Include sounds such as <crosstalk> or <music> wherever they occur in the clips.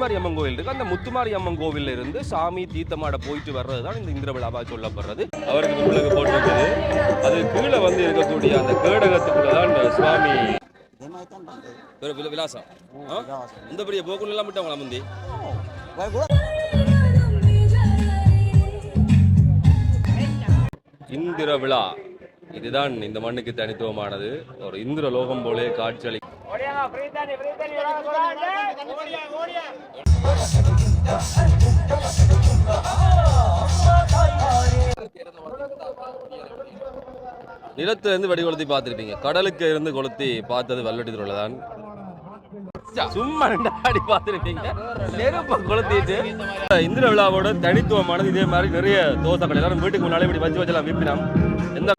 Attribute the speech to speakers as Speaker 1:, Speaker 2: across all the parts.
Speaker 1: முத்துமாரி அம்மன் கோவில் இருக்கு. அந்த முத்துமாரி அம்மன் கோவில்ல இருந்து சாமி தீர்த்தமாட போயிட்டு வர்றது தான் இந்த இந்திர விழாவா சொல்லப்படுறது. அவருக்கு உங்களுக்கு போட்டிருக்குது. அது கீழே வந்து இருக்கக்கூடிய அந்த கேடகத்துக்குள்ள தான் இந்த சுவாமி விலாசம். இந்த பெரிய போக்குள்ள எல்லாம் விட்டவங்களா முந்தி? இந்திர விழா. இதுதான் இந்த மண்ணுக்கு தனித்துவமானது. ஒரு இந்திர லோகம் போலே காட்சியளி நிலத்துல இருந்து வெடி கொளுத்தி பார்த்திருப்பீங்க. கடலுக்கு இருந்து கொளுத்தி பார்த்தது வல்லடி தான் சும்மா ரெண்டு ஆடி பார்த்திருப்பீங்க. நெருப்ப கொளுத்திட்டு. இந்திர விழாவோட தனித்துவமானது இதே மாதிரி நிறைய தோசை கடை. எல்லாரும் வீட்டுக்கு முன்னாலே இப்படி வச்சு வச்சலாம் விப்பினாம். எந்த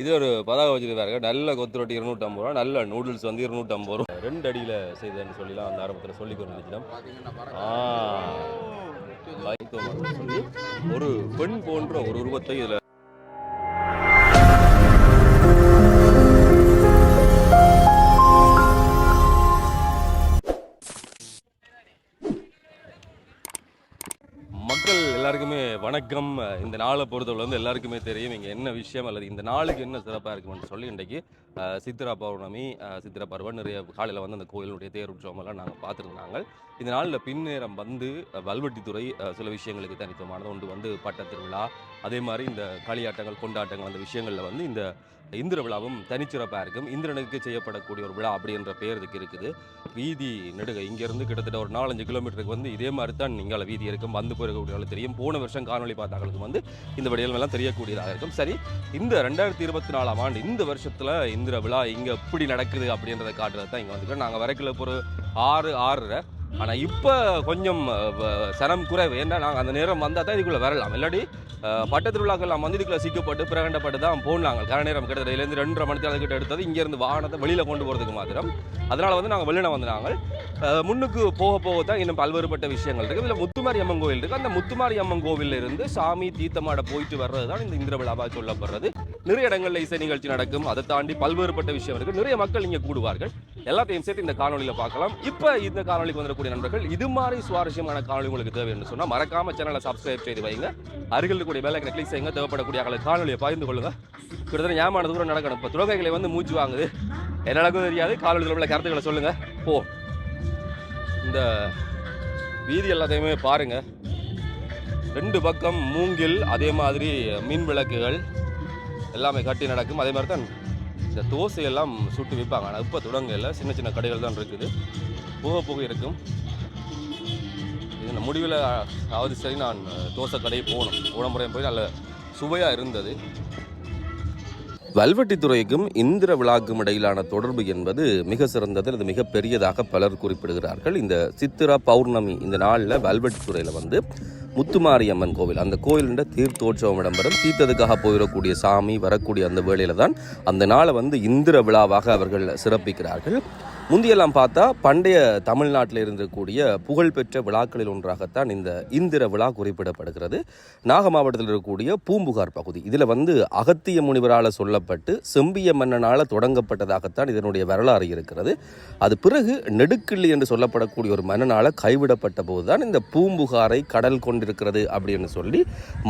Speaker 1: இது ஒரு பதாக வச்சிருக்காரு நல்ல கொத்து ரொட்டி இருநூற்றம்பது ரூபா. நல்ல நூடுல்ஸ் வந்து இருநூற்றம்பது ரூபா. ரெண்டு அடியில் செய்தேன்னு சொல்லிலாம் அந்த ஆரம்பத்தில் சொல்லி கொண்டிருக்கிறோம் சொல்லி ஒரு பெண் போன்ற ஒரு உருவத்தை இதில் மக்கள் எல்லாருக்குமே வணக்கம். இந்த நாளை பொறுத்தவரை வந்து எல்லாருக்குமே தெரியும் இங்கே என்ன விஷயம் அல்லது இந்த நாளுக்கு என்ன சிறப்பாக இருக்கும்னு சொல்லி இன்றைக்கு சித்திரா பௌர்ணமி சித்திரா பருவம் நிறைய காலையில் வந்து அந்த கோயிலுடைய தேர் உற்சவமெல்லாம் நாங்கள் பார்த்துருந்தாங்க. இந்த நாளில் பின்னேரம் வந்து வல்வெட்டித்துறை சில விஷயங்களுக்கு தனித்துவமானது ஒன்று வந்து பட்ட திருவிழா அதே மாதிரி இந்த களியாட்டங்கள் கொண்டாட்டங்கள் அந்த விஷயங்களில் வந்து இந்த இந்திர விழாவும் தனிச்சிறப்பாக இருக்கும். இந்திரனுக்கு செய்யப்படக்கூடிய ஒரு விழா அப்படின்ற பேர் இதுக்கு இருக்குது. வீதி நெடுக இங்கேருந்து கிட்டத்தட்ட ஒரு நாலஞ்சு கிலோமீட்டருக்கு வந்து இதே மாதிரி தான் இங்கால வீதி இருக்கும். வந்து போயிருக்கக்கூடிய தெரியும். போன வருஷம் காணொலி பார்த்தாங்களுக்கு வந்து இந்த விடயங்கள் எல்லாம் தெரியக்கூடியதாக இருக்கும். சரி இந்த ரெண்டாயிரத்தி இருபத்தி நாலாம் ஆண்டு இந்த வருஷத்தில் இந்திர விழா இங்கே எப்படி நடக்குது அப்படின்றத காட்டுறது தான் இங்கே வந்துக்கிறோம் நாங்கள் வரைக்கில் ஒரு ஆறு ஆறரை. ஆனால் இப்போ கொஞ்சம் வ- சனம் குறைவு. ஏன்னா நாங்கள் அந்த நேரம் வந்தால் தான் இதுக்குள்ளே வரலாம். இல்லாட்டி பட்ட திருவிழாக்கள் நம்ம வந்து இதுக்குள்ள சிக்கப்பட்டு பிரகண்டப்பட்டு தான் போனாங்க. கர நேரம் கிட்டத்தட்ட இதுலேருந்து ரெண்டரை மணி நேரம் கிட்ட எடுத்தது. இங்கேருந்து வாகனத்தை வெளியில் கொண்டு போகிறதுக்கு மாத்திரம். அதனால் வந்து நாங்கள் வெளியில் வந்தாங்க நாங்கள் முன்னுக்கு போக போக தான் இன்னும் பல்வேறுபட்ட விஷயங்கள் இருக்குது இதில் முத்துமாரி அம்மன் கோவில் இருக்குது அந்த முத்துமாரி அம்மன் கோவிலில் இருந்து சாமி தீர்த்தமாட போயிட்டு வர்றது தான் இந்த இந்திர விழாவாக சொல்லப்படுறது. நிறைய இடங்களில் இசை நிகழ்ச்சி நடக்கும். அதை தாண்டி பல்வேறுபட்ட விஷயம் இருக்குது நிறைய மக்கள் இங்கே கூடுவார்கள். எல்லாத்தையும் சேர்த்து இந்த காணொலியில் பார்க்கலாம். இப்போ இந்த காணொலிக்கு வந்துடக்கூடிய நண்பர்கள் இது மாதிரி சுவாரஸ்யமான காணொலி உங்களுக்கு தேவைன்னு சொன்னால் மறக்காம சேனலை சப்ஸ்கிரைப் செய்து வைங்க. அருகில் இருக்கக்கூடிய வேலை கிளிக் செய்யுங்க. தேவைப்படக்கூடிய ஆக்களை காணொலியை பகிர்ந்து கொள்ளுங்க. கிட்டத்தட்ட ஞாபகம் தூரம் நடக்கணும். இப்போ துறகைகளை வந்து மூச்சு வாங்குது. என்ன நடக்கும் தெரியாது. காணொலியில் உள்ள கருத்துக்களை சொல்லுங்கள் போ. இந்த வீதி எல்லாத்தையுமே பாருங்க. ரெண்டு பக்கம் மூங்கில் அதே மாதிரி மின் விளக்குகள் எல்லாமே கட்டி நடக்கும். அதே மாதிரி தான் இந்த தோசை எல்லாம் சுட்டு விற்பாங்க ஆனால் இப்போ தொடங்கல. சின்ன சின்ன கடைகள் தான் இருக்குது. போக போக இருக்கும். இந்த முடிவில் அதாவது சரி நான் தோசை கடையை போகணும். போன போய் நல்ல சுவையாக இருந்தது. வல்வெட்டித்துறைக்கும் இந்திர விழாக்கும் இடையிலான தொடர்பு என்பது மிக சிறந்தது அது மிக பெரியதாக பலர் குறிப்பிடுகிறார்கள். இந்த சித்திரா பௌர்ணமி இந்த நாளில் வல்வெட்டித்துறையில் வந்து முத்துமாரியம்மன் கோவில். அந்த கோயிலுண்ட தீர்த்தோற்சவம் இடம்பெறும் தீர்த்ததுக்காக போயிடக்கூடிய சாமி வரக்கூடிய அந்த வேளையில தான் அந்த நாளை வந்து இந்திர விழாவாக அவர்கள் சிறப்பிக்கிறார்கள். முந்தியெல்லாம் பார்த்தா பண்டைய தமிழ்நாட்டில் இருந்திருக்கக்கூடிய புகழ்பெற்ற விழாக்களில் ஒன்றாகத்தான் இந்த இந்திர விழா குறிப்பிடப்படுகிறது. நாக மாவட்டத்தில் இருக்கக்கூடிய பூம்புகார் பகுதி. இதில் வந்து அகத்திய முனிவரால் சொல்லப்பட்டு செம்பிய மன்னனால் தொடங்கப்பட்டதாகத்தான் இதனுடைய வரலாறு இருக்கிறது. அது பிறகு நெடுக்கிள்ளி என்று சொல்லப்படக்கூடிய ஒரு மன்னனால் கைவிடப்பட்ட போதுதான் இந்த பூம்புகாரை கடல் கொண்டிருக்கிறது அப்படின்னு சொல்லி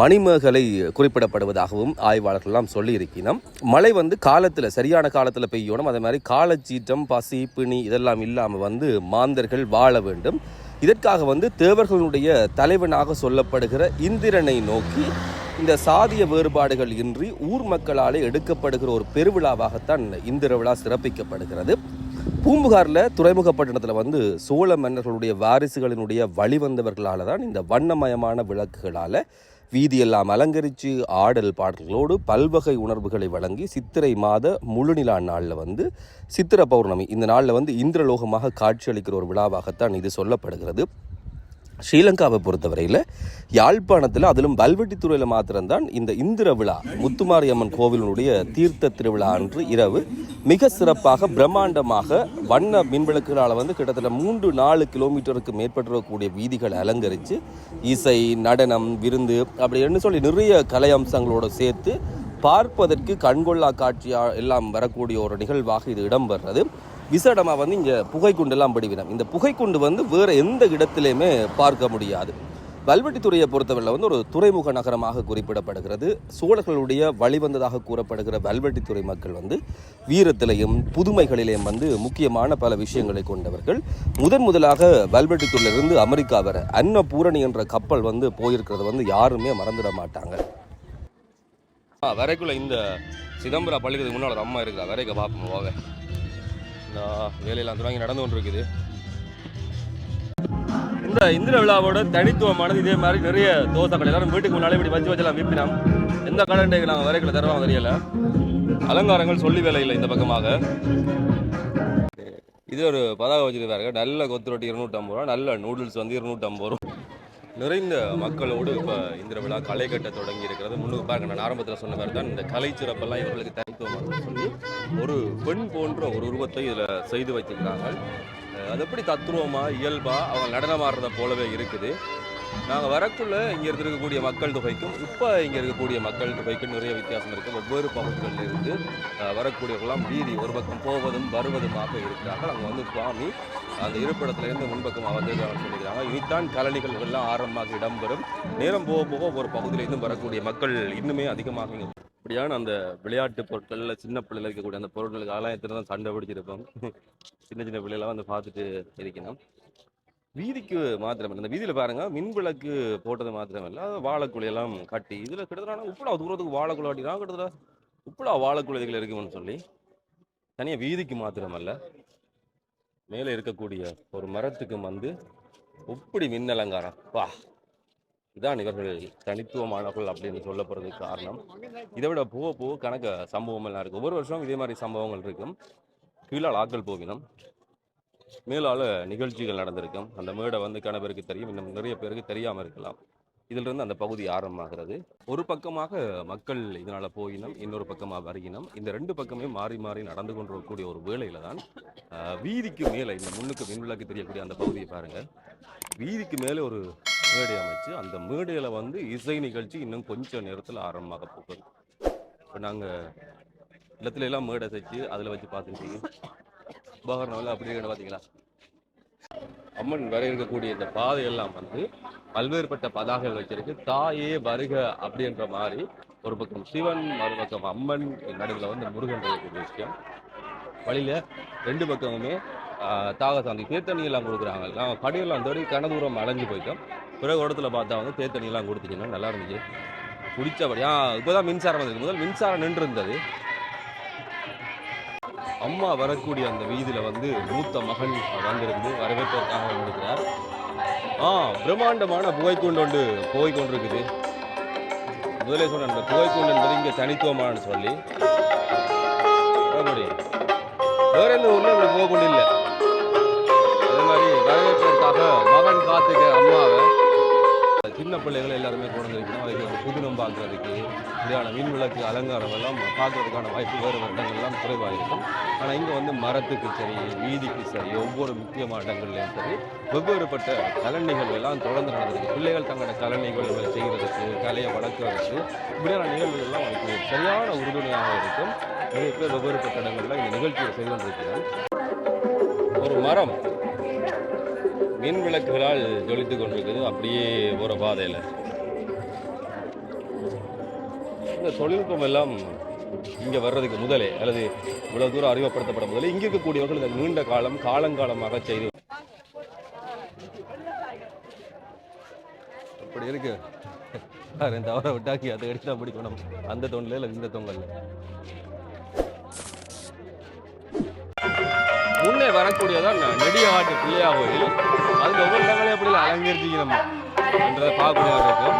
Speaker 1: மணிமேகலை குறிப்பிடப்படுவதாகவும் ஆய்வாளர்கள்லாம் சொல்லி இருக்கிறோம் மழை வந்து காலத்தில் சரியான காலத்தில் பெய்யணும். அதே மாதிரி காலச்சீற்றம் பசி பிணி இதெல்லாம் இல்லாமல் வந்து மாந்தர்கள் வாழ வேண்டும். இதற்காக வந்து தேவர்களுடைய தலைவனாக சொல்லப்படுகிற இந்திரனை நோக்கி இந்த சாதிய வேறுபாடுகள் இன்றி ஊர் மக்களாலே எடுக்கப்படுகிற ஒரு பெருவிழாவாகத்தான் இந்திர விழா சிறப்பிக்கப்படுகிறது. பூம்புகாரில் துறைமுகப்பட்டினத்தில் வந்து சோழ மன்னர்களுடைய வாரிசுகளினுடைய வழிவந்தவர்களால் தான் இந்த வண்ணமயமான விளக்குகளால் வீதியெல்லாம் அலங்கரித்து ஆடல் பாடல்களோடு பல்வகை உணர்வுகளை வழங்கி சித்திரை மாத முழுநிலா நாளில் வந்து சித்திர பௌர்ணமி. இந்த நாளில் வந்து இந்திரலோகமாக காட்சியளிக்கிற ஒரு விழாவாகத்தான் இது சொல்லப்படுகிறது. ஸ்ரீலங்காவை பொறுத்தவரையில் யாழ்ப்பாணத்தில் அதிலும் வல்வெட்டித்துறையில் மாத்திரம்தான் இந்த இந்திர விழா முத்துமாரியம்மன் கோவிலினுடைய தீர்த்த திருவிழா அன்று இரவு. மிக சிறப்பாக பிரம்மாண்டமாக வண்ண மின்விளக்குகளால் வந்து கிட்டத்தட்ட மூன்று நாலு கிலோமீட்டருக்கு மேற்பட்டிருக்கக்கூடிய வீதிகளை அலங்கரித்து இசை நடனம் விருந்து அப்படி என்று சொல்லி நிறைய கலை அம்சங்களோடு சேர்த்து பார்ப்பதற்கு கண்கொள்ளா காட்சியாக எல்லாம் வரக்கூடிய ஒரு நிகழ்வாக இது இடம்பெறுறது. விசேடமாக வந்து இங்கே புகைக்குண்டெல்லாம் படிவினம். இந்த புகைக்குண்டு வந்து வேறு எந்த இடத்துலையுமே பார்க்க முடியாது. வல்வெட்டித்துறையை பொறுத்தவரையில் வந்து ஒரு துறைமுக நகரமாக குறிப்பிடப்படுகிறது. சோழர்களுடைய வழிவந்ததாக கூறப்படுகிற வல்வெட்டித்துறை மக்கள் வந்து வீரத்திலையும் புதுமைகளிலேயும் வந்து முக்கியமான பல விஷயங்களை கொண்டவர்கள். முதன் முதலாக வல்வெட்டித்துறையிலிருந்து அமெரிக்கா வர அன்னபூரணி என்ற கப்பல் வந்து போயிருக்கிறது வந்து யாருமே மறந்துட மாட்டாங்க. வரைக்குள்ள இந்த சிதம்பரம் பள்ளிக்கு முன்னால் ஒரு அம்மா இருக்கிறா வரைக்க பார்ப்போம் போக. இந்த வேலையெல்லாம் தொடங்கி நடந்து கொண்டு இருக்குது இந்த இந்திர விழாவோட தனித்துவமானது இதே மாதிரி நிறைய தோசை கடை எல்லாரும் வீட்டுக்கு முன்னாலே இப்படி வச்சு வச்சலாம் விற்பினோம் எந்த கடைக்கு நாங்கள் வரைக்குள்ள தருவாங்க தெரியல. அலங்காரங்கள் சொல்லி வேலை இல்லை இந்த பக்கமாக. இது ஒரு பதாக வச்சுருக்காரு நல்ல கொத்து ரொட்டி இருநூற்றம்பது ரூபா நல்ல நூடுல்ஸ் வந்து இருநூற்றம்பது ரூபா. நிறைந்த மக்களோடு இப்போ இந்திர விழா களை கட்ட தொடங்கி இருக்கிறது. முன்னுக்கு பாருங்க நான் ஆரம்பத்தில் சொன்ன மாதிரி தான் இந்த கலை சிறப்பெல்லாம் இவர்களுக்கு தனித்துவமாக சொல்லி ஒரு பெண் போன்ற ஒரு உருவத்தை இதில் செய்து வைத்திருக்கிறார்கள். அது எப்படி தத்துவமாக இயல்பா அவங்க நடனம் ஆடுறத போலவே இருக்குது. நாங்கள் வரக்குள்ளே இங்கே இருக்கக்கூடிய மக்கள் தொகைக்கும் இப்போ இங்கே இருக்கக்கூடிய மக்கள் தொகைக்கும் நிறைய வித்தியாசம் இருக்குது ஒவ்வொரு பகுதிகளில் இருந்து வரக்கூடியவர்களாம் வீதி ஒரு பக்கம் போவதும் வருவதுமாக இருக்கிறார்கள். அங்கே வந்து சுவாமி அந்த இருப்பிடத்துலேருந்து முன்பக்கமாக வந்து சொல்லிக்கிறாங்க இனித்தான் கலனிகள் எல்லாம் ஆரம்பமாக இடம்பெறும். நேரம் போக போக ஒரு பகுதியிலிருந்து வரக்கூடிய மக்கள் இன்னுமே அதிகமாக இங்கே இப்படியான அந்த விளையாட்டு பொருட்கள்ல சின்ன பிள்ளைல இருக்கக்கூடிய அந்த பொருட்களுக்கு ஆலயத்தில் தான் சண்டை பிடிச்சிருப்போம். <laughs> சின்ன சின்ன பிள்ளைலாம் வந்து பார்த்துட்டு இருக்கணும். வீதிக்கு மாத்திரம் இல்லை. இந்த வீதியில் பாருங்க மின் விளக்கு போட்டது மாத்திரம் இல்லை வாழைக்குழி எல்லாம் கட்டி இதில் கிட்டத்தட்ட உப்புலா தூரத்துக்கு வாழைக்குழி கட்டினா கிட்டத்தட்ட உப்புலா வாழைக்குழிகள் இருக்கும்னு சொல்லி தனியாக வீதிக்கு மாத்திரம் அல்ல மேலே இருக்கக்கூடிய ஒரு மரத்துக்கு வந்து உப்படி மின் அலங்காரம். வா. இதான் இவர்கள் தனித்துவமானவர்கள் அப்படின்னு சொல்லப்படுறதுக்கு காரணம். இதை விட போக போக கணக்க சம்பவம் எல்லாம் இருக்கு. ஒவ்வொரு வருஷம் இதே மாதிரி சம்பவங்கள் இருக்கும். கீழால் ஆக்கள் போவினம் மேலால நிகழ்ச்சிகள் நடந்திருக்கும். அந்த மேடை வந்து கன பேருக்கு தெரியும். இன்னும் நிறைய பேருக்கு தெரியாமல் இருக்கலாம். இதிலிருந்து அந்த பகுதி ஆரம்பமாகிறது. ஒரு பக்கமாக மக்கள் இதனால் போயினம் இன்னொரு பக்கமாக வருகினம். இந்த ரெண்டு பக்கமே மாறி மாறி நடந்து கொண்டிருக்கக்கூடிய ஒரு வேளையில தான் வீதிக்கு மேலே இந்த முன்னுக்கு மின்விளக்கு தெரியக்கூடிய அந்த பகுதியை பாருங்கள் வீதிக்கு மேலே ஒரு மேடை அமைச்சு அந்த மேடையில் வந்து இசை நிகழ்ச்சி இன்னும் கொஞ்சம் நேரத்தில் ஆரம்பமாக போகுது. இப்போ நாங்கள் இடத்துல எல்லாம் மேடை தைச்சு அதில் வச்சு பார்த்துக்கிட்டீங்க. உபகரணம் அப்படி இருக்கு பார்த்தீங்களா அம்மன் வர இருக்கக்கூடிய இந்த பாதையெல்லாம் வந்து பல்வேறுபட்ட பதாகைகள் வச்சிருக்கு. தாயே வருக அப்படின்ற மாதிரி ஒரு பக்கம் சிவன் மறுபக்கம் அம்மன் நடுவில் வந்து முருகன் இருக்கக்கூடிய விஷயம். வழியில ரெண்டு பக்கமுமே தாகசாந்தி தேத்தண்ணி கொடுக்குறாங்க. நாங்கள் கடையெல்லாம் தேடி கனதூரம் அலைஞ்சு போயிட்டோம். பிறகு இடத்துல பார்த்தா வந்து தேத்தண்ணி எல்லாம் கொடுத்துச்சுன்னா நல்லா இருந்துச்சு. குடிச்சபடி இப்போதான் மின்சாரம் வந்தது முதல் மின்சாரம் நின்று இருந்தது அம்மா வரக்கூடிய அந்த வீதியில் வந்து மூத்த மகன் வந்திருந்து வரவேற்பதற்காக வந்திருக்கிறார். ஆ பிரம்மாண்டமான புகைக்குண்டு ஒன்று போய் கொண்டிருக்குது முதலே சொன்ன அந்த புகைக்குண்டு என்பது இங்கே தனித்துவமானு சொல்லி. வேற எந்த ஊரில் இப்படி புகைக்குண்டு இல்லை. பிள்ளைகள் எல்லாருமே குழந்தைக்கணும் இருக்கணும் அதுக்கு புதினம் பார்க்குறதுக்கு இப்படியான மீன் விளக்கு அலங்காரம் எல்லாம் பார்க்கறதுக்கான வாய்ப்பு வேறு வருடங்கள்லாம் குறைவாக இருக்கும் ஆனால் இங்கே வந்து மரத்துக்கு சரி வீதிக்கு சரி ஒவ்வொரு முக்கியமான இடங்கள்லையும் சரி வெவ்வேறுபட்ட கலை எல்லாம் தொடர்ந்து நடந்திருக்கு. பிள்ளைகள் தங்களோட கலை நிகழ்வுகளை செய்கிறதுக்கு கலையை வளர்க்குறதுக்கு இப்படியான நிகழ்வுகள் எல்லாம் அவங்களுக்கு சரியான உறுதுணையாக இருக்கும். நிறைய பேர் வெவ்வேறுபட்ட இடங்களில் இந்த நிகழ்ச்சியை செய்து கொண்டிருக்கிறார் ஒரு மரம். மின் விளக்குகளால் ஜொலித்து கொண்டிருக்குது அப்படியே போகிற பாதையில். இந்த தொழில்நுட்பம் எல்லாம் இங்கே வர்றதுக்கு முதலே அல்லது இவ்வளவு தூரம் அறிமுகப்படுத்தப்பட முதலே இங்கே இருக்கக்கூடியவர்கள் இதை நீண்ட காலம் காலங்காலமாக செய்து அப்படி இருக்கு. பாரு, தவற விட்டாக்கி அதை எடுத்து தான் பிடிக்கணும். அந்த தொங்கல இல்லை இந்த தொங்கல் முன்னே வரக்கூடியதான் நெடியாட்டு பிள்ளையா கோயில் அதுக்கு ஒவ்வொரு இடங்களையும் எப்படி அலங்கரிச்சிக்கணும் என்றதை பார்க்கக்கூடியதாக இருக்கும்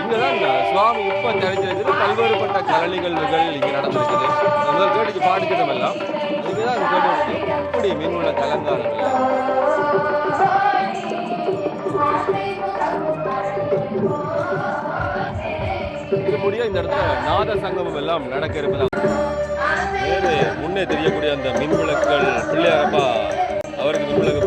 Speaker 1: இங்கே தான் இந்த சுவாமி இப்ப தெரிஞ்சிருக்குது பல்வேறுபட்ட கலை நிகழ்வுகள் இங்கே நடந்திருக்குது. முதல் கேட்டுக்கு பாடிக்கிட்டோம் எல்லாம் இங்கே தான் கேட்டு இப்படி மீன்குள்ள கலங்காரங்கள் இது முடிய இந்த இடத்துல நாத சங்கமம் எல்லாம் நடக்க இருப்பதாக முன்னே தெரியக்கூடிய அந்த மின்விளக்குகள் பிள்ளையாரப்பா அவருக்கு மின்விளக்கு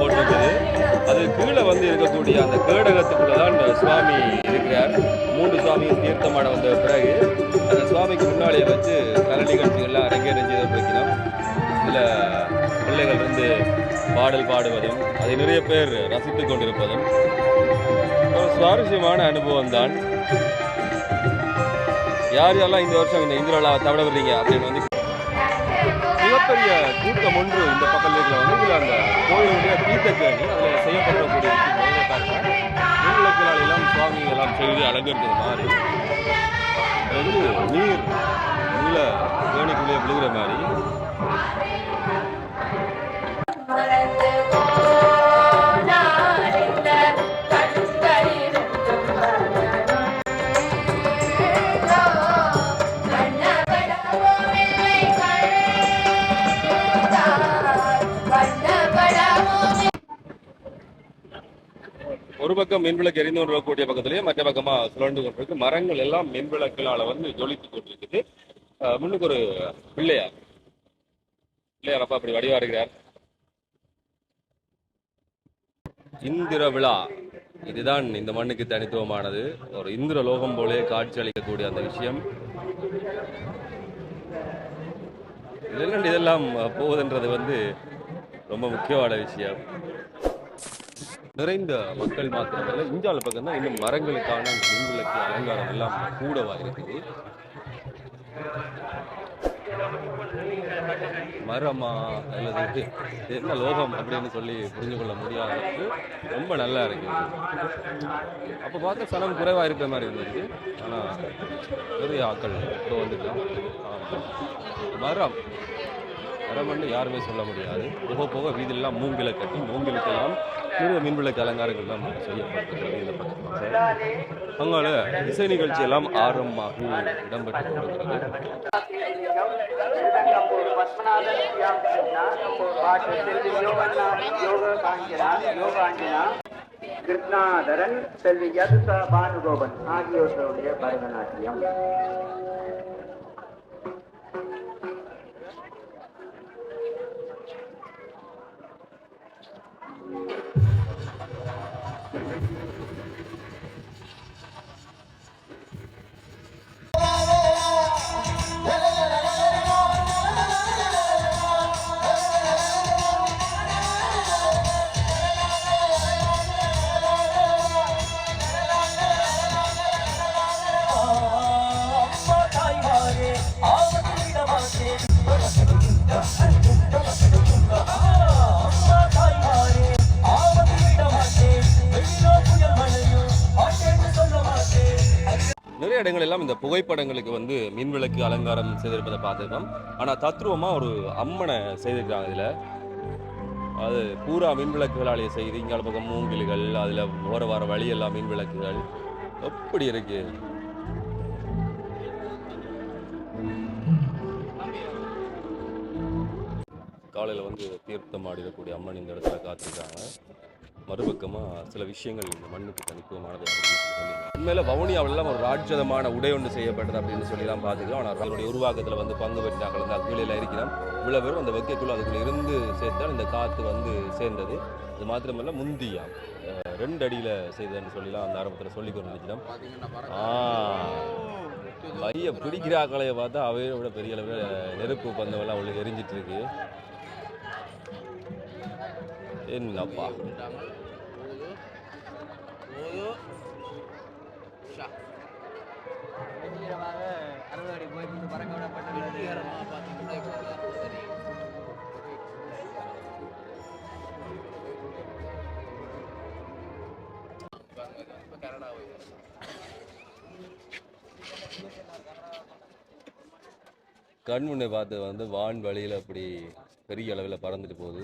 Speaker 1: கீழே வந்து இருக்கக்கூடிய அந்த கேடகத்துக்குள்ள தான் சுவாமி இருக்கிறார். மூன்று சுவாமியும் தீர்த்தமாட வந்த பிறகு அந்த சுவாமிக்கு முன்னாடியே வச்சு கலை நிகழ்ச்சிகள்லாம் அரங்கேறிஞ்சு செய்து இதில் பிள்ளைகள் இருந்து பாடல் பாடுவதும் அதை நிறைய பேர் ரசித்துக் கொண்டிருப்பதும் ஒரு சுவாரஸ்யமான அனுபவம் தான் யார் யாரெல்லாம் இந்த வருஷம் இந்த இந்திராலா தவிட வர்றீங்க அப்படின்னு வந்து மிகப்பெரிய கூட்டம் ஒன்று இந்த பக்கம் இருக்கிற வந்து இதில் அந்த கோயிலுடைய தீர்த்தக்கேணி அதில் செய்யப்படக்கூடிய விஷயம் விளக்குகளால் எல்லாம் சுவாமி எல்லாம் செய்து அலங்கரித்தது மாதிரி அது நீர் உள்ள கேணிக்குள்ளே விழுகிற மாதிரி. பக்கம் மின்விளக்கு எரிந்து கொண்டிருக்கக்கூடிய பக்கத்திலேயே மற்ற பக்கமா சுழண்டு கொண்டிருக்கு. மரங்கள் எல்லாம் மின்விளக்குகளால வந்து ஜொலித்து கொண்டிருக்குது. முன்னுக்கு ஒரு பிள்ளையார். பிள்ளையார் அப்பா அப்படி வடிவா இருக்கிறார் இந்திர விழா. இதுதான் இந்த மண்ணுக்கு தனித்துவமானது. ஒரு இந்திர லோகம் போலே காட்சி அளிக்கக்கூடிய அந்த விஷயம். இதெல்லாம் இதெல்லாம் போவதுன்றது வந்து ரொம்ப முக்கியமான விஷயம். நிறைந்த மக்கள் மாத்திரமல்ல இந்தியாவில் பார்த்தீங்கன்னா இன்னும் மரங்களுக்கான மின்விளக்கு அலங்காரம் எல்லாம் கூடவா இருக்குது. மரமா அல்லது என்ன லோகம் அப்படின்னு சொல்லி புரிஞ்சு கொள்ள முடியாத அளவுக்கு ரொம்ப நல்லா இருக்கு அப்போ பார்க்க சனம் குறைவாக இருக்கிற மாதிரி இருந்துச்சு ஆனால் நிறைய ஆட்கள் இப்போ வந்துட்டோம் மரம். மரம்னு யாருமே சொல்ல முடியாது. போக போக வீதியெல்லாம் மூங்கில கட்டி மூங்கிலுக்கெல்லாம் நிறைய மீன்விளக்கு அலங்காரங்கள்லாம் செய்யப்பட்டிருக்கிறது இந்த பக்கத்தில். அங்கால இசை நிகழ்ச்சி எல்லாம் ஆரம்பமாகி இடம்பெற்று கொண்டிருக்கிறது.
Speaker 2: கிருஷ்ணாதரன் செல்வி யதுசா பானுகோபன் ஆகியோருடைய பரதநாட்டியம்.
Speaker 1: புகைப்படங்களுக்கு வந்து மின்விளக்கு அலங்காரம் செய்திருப்பதை பார்த்துருக்கோம். ஆனால் தத்ரூபமாக ஒரு அம்மனை செய்திருக்காங்க இதில். அது பூரா மின்விளக்குகளாலேயே செய்து இங்கால பக்கம் மூங்கில்கள் அதில் ஓர வர வழியெல்லாம் மின்விளக்குகள். எப்படி இருக்கு? காலையில் வந்து தீர்த்தம் ஆடிடக்கூடிய அம்மன் இந்த இடத்துல காத்திருக்காங்க. மறுபக்கமாக சில விஷயங்கள் இந்த மண்ணுக்கு தனித்துவமானது உண்மையில் உண்மையில வவுனியாவிலாம் ஒரு ராட்சதமான உடை ஒன்று செய்யப்பட்டது அப்படின்னு சொல்லி தான் பார்த்துக்கிறோம். ஆனால் அவருடைய உருவாக்கத்தில் வந்து பங்கு பெற்றார்கள். அந்த அக்குழியில் இருக்கிறோம் இவ்வளோ பேரும் அந்த வைக்கக்குள்ள அதுக்குள்ளே இருந்து சேர்த்தால் இந்த காற்று வந்து சேர்ந்தது. அது மாத்திரமல்ல முந்தியா? ரெண்டு அடியில் செய்ததுன்னு சொல்லலாம் அந்த ஆரம்பத்தில் சொல்லி கொண்டு நினைச்சிடும் மைய பிடிக்கிற பார்த்தா அவையோட விட பெரிய அளவில் நெருப்பு பந்தமெல்லாம் உள்ளே எரிஞ்சிட்டு இருக்கு. என்னப்பா கண் முன்னே பார்த்து வந்து வான் வழியில் அப்படி பெரிய அளவில் பறந்துட்டு போகுது.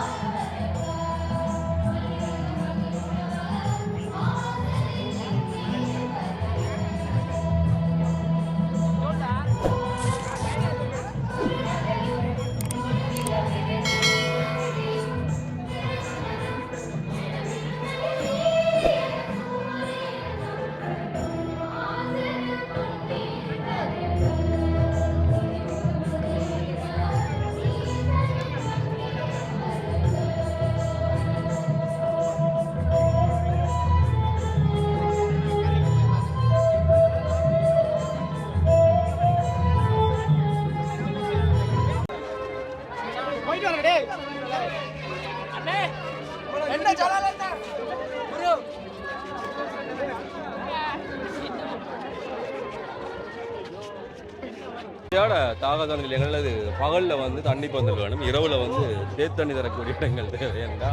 Speaker 1: சரியான தாகத நிலையங்கள் அது பகல்ல வந்து தண்ணி பந்தல் வேணும். இரவுல வந்து தேத்தண்ணி தரக்கூடிய இடங்கள் தேவை. ஏன்னா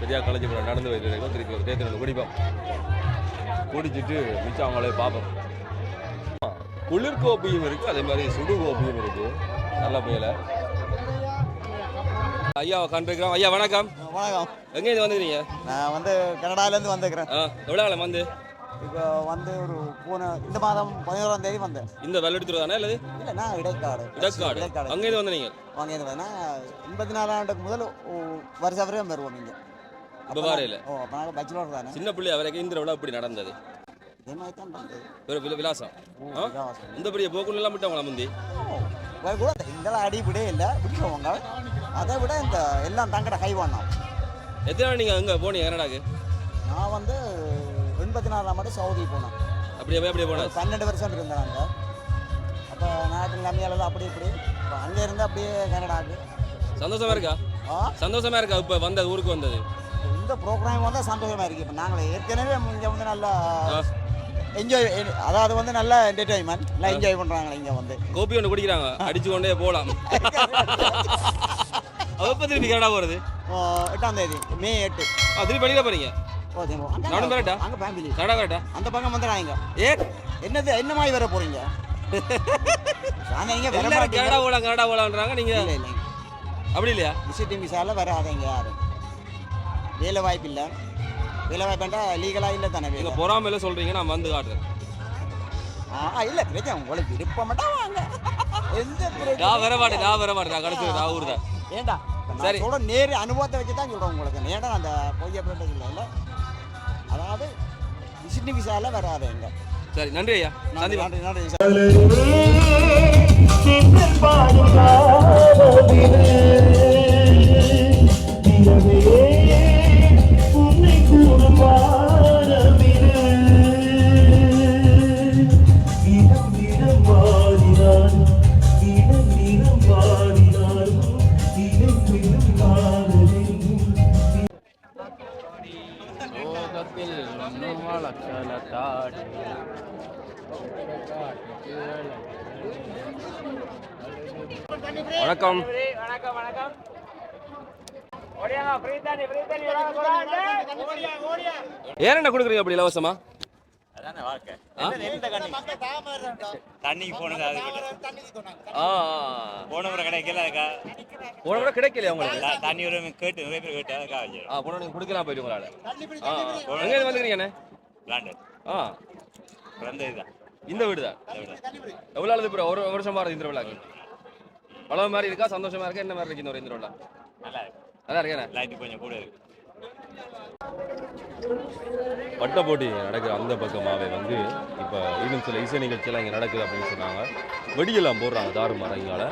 Speaker 1: சரியா களைஞ்சு போட நடந்து வைக்கிறோம் திருப்பி தேத்தண்ணி குடிப்போம். குடிச்சிட்டு மிச்சம் அவங்களே பார்ப்போம். குளிர் கோப்பியும் இருக்கு. அதே மாதிரி சுடு கோப்பியும் இருக்கு. நல்ல பேல ஐயா கண்டிருக்கிறோம் ஐயா வணக்கம்.
Speaker 3: வணக்கம்.
Speaker 1: எங்க இருந்து வந்துக்கிறீங்க
Speaker 3: நான் வந்து கனடாலேருந்து வந்திருக்கிறேன்.
Speaker 1: ஆ எவ்வளோ காலம் வந்து?
Speaker 3: இப்போ வந்து ஒரு போன இந்த மாதம் பதினோராம் தேதி வந்தேன்.
Speaker 1: இந்த வெள்ளெடுத்துரு தானே அல்லது
Speaker 3: இல்லை நான் இடைக்காடு.
Speaker 1: இடக்காடு.
Speaker 3: இடைக்காடு.
Speaker 1: அங்கே இருந்து வந்து நீங்க?
Speaker 3: வாங்க இது வேணா எண்பத்தி நாலாம் ஆண்டுக்கு முதல் வருஷம் வரையும் வருவோம் இங்கே.
Speaker 1: இப்போ வாரையில்
Speaker 3: ஓ அப்போ நாங்கள் பேச்சுலர் தானே?
Speaker 1: சின்ன பிள்ளை வரைக்கும் இந்த விழா இப்படி நடந்தது.
Speaker 3: இதே மாதிரி தான் நடந்தது.
Speaker 1: விலாசம். இந்த பெரிய போக்குள்ளெல்லாம் விட்டவங்களா முந்தி?
Speaker 3: கூட இந்த அடிப்படே இல்லை விட்டுருவாங்க. அதை விட இந்த எல்லாம் தங்கட கைவாண்ணம்
Speaker 1: எத்தனை நீங்கள் அங்கே போனீங்க கனடாக்கு?
Speaker 3: நான் வந்து எண்பத்தி நாலாம் ஆண்டு சவுதி போனேன்
Speaker 1: அப்படியே அப்படியே போனேன்
Speaker 3: பன்னெண்டு வருஷம் இருந்தேன் அங்கே அப்போ நாட்டில் கம்மியால அப்படி இப்படி. இப்போ அங்கே இருந்து அப்படியே கனடாக்கு
Speaker 1: சந்தோஷமா இருக்கா?
Speaker 3: ஆ?
Speaker 1: சந்தோஷமா இருக்கா? இப்போ வந்தது ஊருக்கு வந்தது?
Speaker 3: இந்த ப்ரோக்ராம் வந்து சந்தோஷமா இருக்கு. இப்போ நாங்கள் ஏற்கனவே இங்கே வந்து நல்லா. என்ஜாய் அதாவது வந்து நல்ல என்டர்டைன்மெண்ட் நல்லா என்ஜாய் பண்ணுறாங்க இங்கே வந்து.
Speaker 1: கோப்பி ஒன்று குடிக்கிறாங்க. அடிச்சு கொண்டே போகலாம் <laughs> எப்போ திருப்பி கனடா போகிறது
Speaker 3: எட்டாம் தேதி. மே எட்டு.
Speaker 1: திருப்பி வெளியில் போறீங்க?
Speaker 3: ஓ சரி அங்க-
Speaker 1: நானும் வரட்டா?
Speaker 3: அங்கே ஃபேமிலி
Speaker 1: கனடா கரெக்டா
Speaker 3: அந்த பக்கம் வந்துடுறாங்க
Speaker 1: ஏ?
Speaker 3: என்னது என்ன மாதிரி வர போறீங்க?
Speaker 1: எல்லாரும்
Speaker 3: மாட்டீங்க.
Speaker 1: கனடா போகலாம் கனடா போகலான்றாங்க நீங்கள்
Speaker 3: இல்லை இல்லை
Speaker 1: அப்படி இல்லையா?
Speaker 3: விசிட்டிங் விசாவில் வராதீங்க யாரும். வேலை வாய்ப்பு இல்லை வேலை வாய்ப்புண்டா லீகலாக இல்லை தானே
Speaker 1: நீங்கள் பொறாமையில சொல்கிறீங்க நான் வந்து காட்டுறேன்.
Speaker 3: ஆ இல்லை பிரச்சனை உங்களுக்கு விருப்பம் மட்டும் வாங்க. எந்த
Speaker 1: நான் வர மாட்டேன் நான் வர மாட்டேன் நான் கடைசி நான் ஊர் தான்
Speaker 3: ஏண்டா
Speaker 1: சரி.
Speaker 3: நேரு அனுபவத்தை வச்சு தான் சொல்கிறேன் உங்களுக்கு ஏண்டா அந்த பொய்ய பிரச்சனை இல்லை அதாவது விசிட்டிங் விசாவில் வராதீங்க
Speaker 1: சரி நன்றி ஐயா
Speaker 3: நன்றி நன்றி நன்றி
Speaker 1: ஏன் என்ன கொடுக்குறீங்க அப்படி இலவசமா
Speaker 4: கிடைக்கல
Speaker 1: உங்களுக்கு?
Speaker 4: தண்ணி கேட்டு நிறைய பேர் கேட்டு அதுக்காக
Speaker 1: போன குடிக்கலாம் போயிட்டு உங்களால. எங்க
Speaker 4: விளாண்டு
Speaker 1: ஆ.
Speaker 4: பிறந்த இதுதான்
Speaker 1: இந்த வீடு தான்? எவ்வளோ இப்போ ஒரு வருஷமா இருக்கு இந்த விழாக்கு பழம் மாதிரி இருக்கா? சந்தோஷமா இருக்கா? என்ன மாதிரி இருக்கு இந்த ஒரு இந்த விழா
Speaker 4: நல்லா இருக்கு. லைட்டு கொஞ்சம் கூட இருக்கு.
Speaker 1: பட்ட போட்டி நடக்கிற அந்த பக்கமாகவே வந்து. இப்போ இன்னும் சில இசை நிகழ்ச்சியெல்லாம் இங்கே நடக்குது அப்படின்னு சொன்னாங்க. வெடியெல்லாம் போடுறாங்க தாறு மரங்கால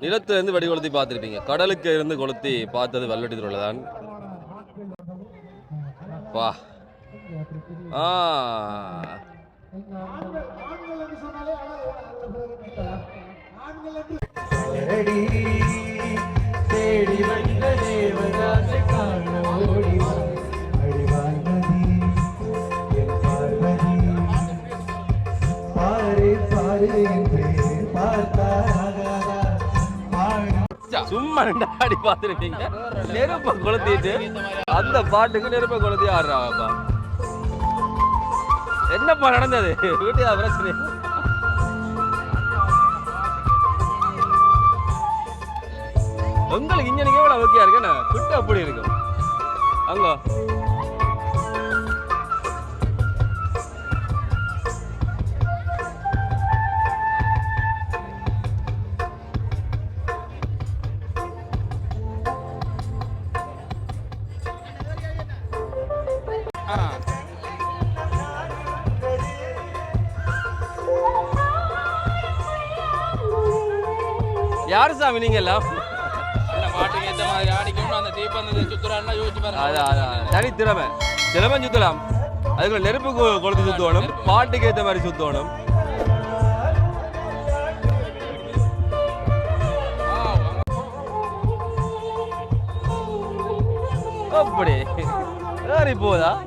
Speaker 1: நிலத்திலிருந்து வெடி கொளுத்தி பார்த்துருப்பீங்க. கடலுக்கு இருந்து கொளுத்தி பார்த்தது வல்லடி தான் வா. ஆ.
Speaker 5: தேடி
Speaker 1: சும்மா ரெண்டு ஆடி பார்த்துருப்பீங்க நெருப்பை கொளுத்திட்டு அந்த பாட்டுக்கு நெருப்பை கொளுத்தி ஆடுறாங்கப்பா. என்னப்பா நடந்தது? வீட்டு பிரச்சனை. உங்களுக்கு இங்கே எவ்வளோ ஓகே இருக்கு? என்ன கிட்ட அப்படி இருக்கும் அங்கே. யாரு சாமி நீங்க எல்லாம்?
Speaker 6: பாட்டுக்கு மாதிரி ஆடிக்கணும் அந்த தீபந்தத்தை சுத்துறான்னா யோசிச்சு பாருங்க.
Speaker 1: அதான் அதான் தனி திறமை. திறமை சுத்தலாம். அதுக்குள்ள நெருப்பு கொ- கொளுத்து சுத்தணும். பாட்டுக்கு ஏற்ற மாதிரி சுத்தணும். அப்படி. போதா?